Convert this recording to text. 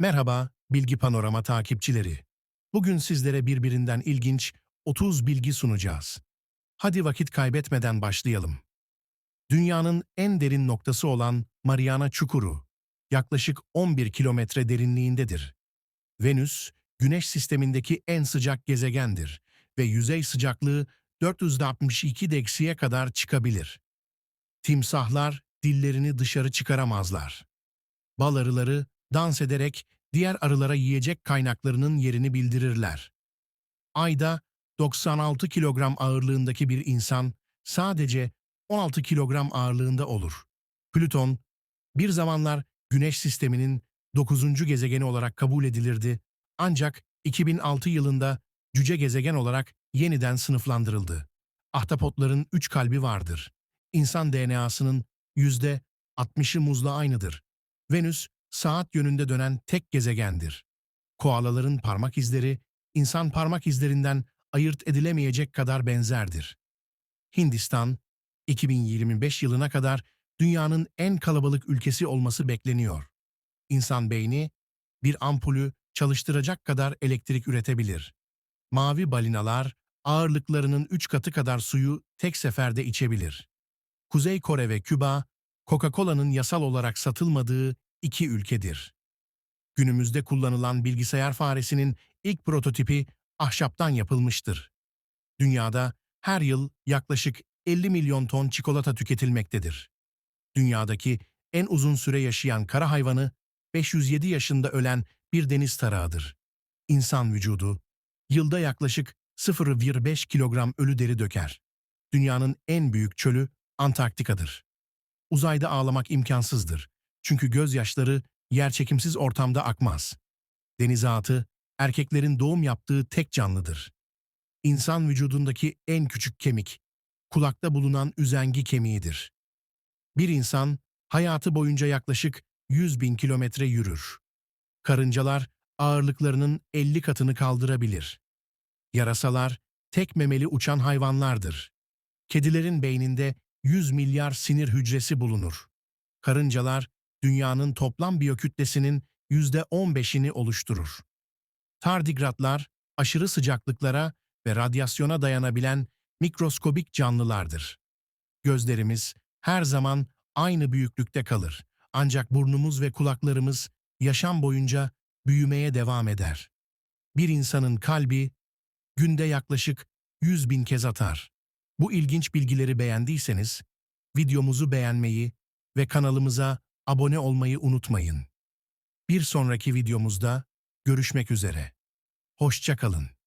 Merhaba, Bilgi Panorama takipçileri. Bugün sizlere birbirinden ilginç 30 bilgi sunacağız. Hadi vakit kaybetmeden başlayalım. Dünyanın en derin noktası olan Mariana Çukuru, yaklaşık 11 kilometre derinliğindedir. Venüs, Güneş sistemindeki en sıcak gezegendir ve yüzey sıcaklığı 462 deksiye kadar çıkabilir. Timsahlar dillerini dışarı çıkaramazlar. Bal arıları dans ederek diğer arılara yiyecek kaynaklarının yerini bildirirler. Ayda 96 kilogram ağırlığındaki bir insan sadece 16 kilogram ağırlığında olur. Plüton, bir zamanlar Güneş sisteminin 9. gezegeni olarak kabul edilirdi ancak 2006 yılında cüce gezegen olarak yeniden sınıflandırıldı. Ahtapotların 3 kalbi vardır. İnsan DNA'sının %60'ı muzla aynıdır. Venüs, saat yönünde dönen tek gezegendir. Koalaların parmak izleri, insan parmak izlerinden ayırt edilemeyecek kadar benzerdir. Hindistan, 2025 yılına kadar dünyanın en kalabalık ülkesi olması bekleniyor. İnsan beyni, bir ampulü çalıştıracak kadar elektrik üretebilir. Mavi balinalar, ağırlıklarının 3 katı kadar suyu tek seferde içebilir. Kuzey Kore ve Küba, Coca-Cola'nın yasal olarak satılmadığı iki ülkedir. Günümüzde kullanılan bilgisayar faresinin ilk prototipi ahşaptan yapılmıştır. Dünyada her yıl yaklaşık 50 milyon ton çikolata tüketilmektedir. Dünyadaki en uzun süre yaşayan kara hayvanı 507 yaşında ölen bir deniz tarağıdır. İnsan vücudu yılda yaklaşık 0,5 kilogram ölü deri döker. Dünyanın en büyük çölü Antarktika'dır. Uzayda ağlamak imkansızdır. Çünkü gözyaşları yerçekimsiz ortamda akmaz. Deniz atı, erkeklerin doğum yaptığı tek canlıdır. İnsan vücudundaki en küçük kemik, kulakta bulunan üzengi kemiğidir. Bir insan hayatı boyunca yaklaşık 100 bin kilometre yürür. Karıncalar ağırlıklarının 50 katını kaldırabilir. Yarasalar tek memeli uçan hayvanlardır. Kedilerin beyninde 100 milyar sinir hücresi bulunur. Karıncalar dünyanın toplam biyokütlesinin %15'ini oluşturur. Tardigratlar aşırı sıcaklıklara ve radyasyona dayanabilen mikroskobik canlılardır. Gözlerimiz her zaman aynı büyüklükte kalır. Ancak burnumuz ve kulaklarımız yaşam boyunca büyümeye devam eder. Bir insanın kalbi günde yaklaşık 100 bin kez atar. Bu ilginç bilgileri beğendiyseniz videomuzu beğenmeyi ve kanalımıza abone olmayı unutmayın. Bir sonraki videomuzda görüşmek üzere. Hoşça kalın.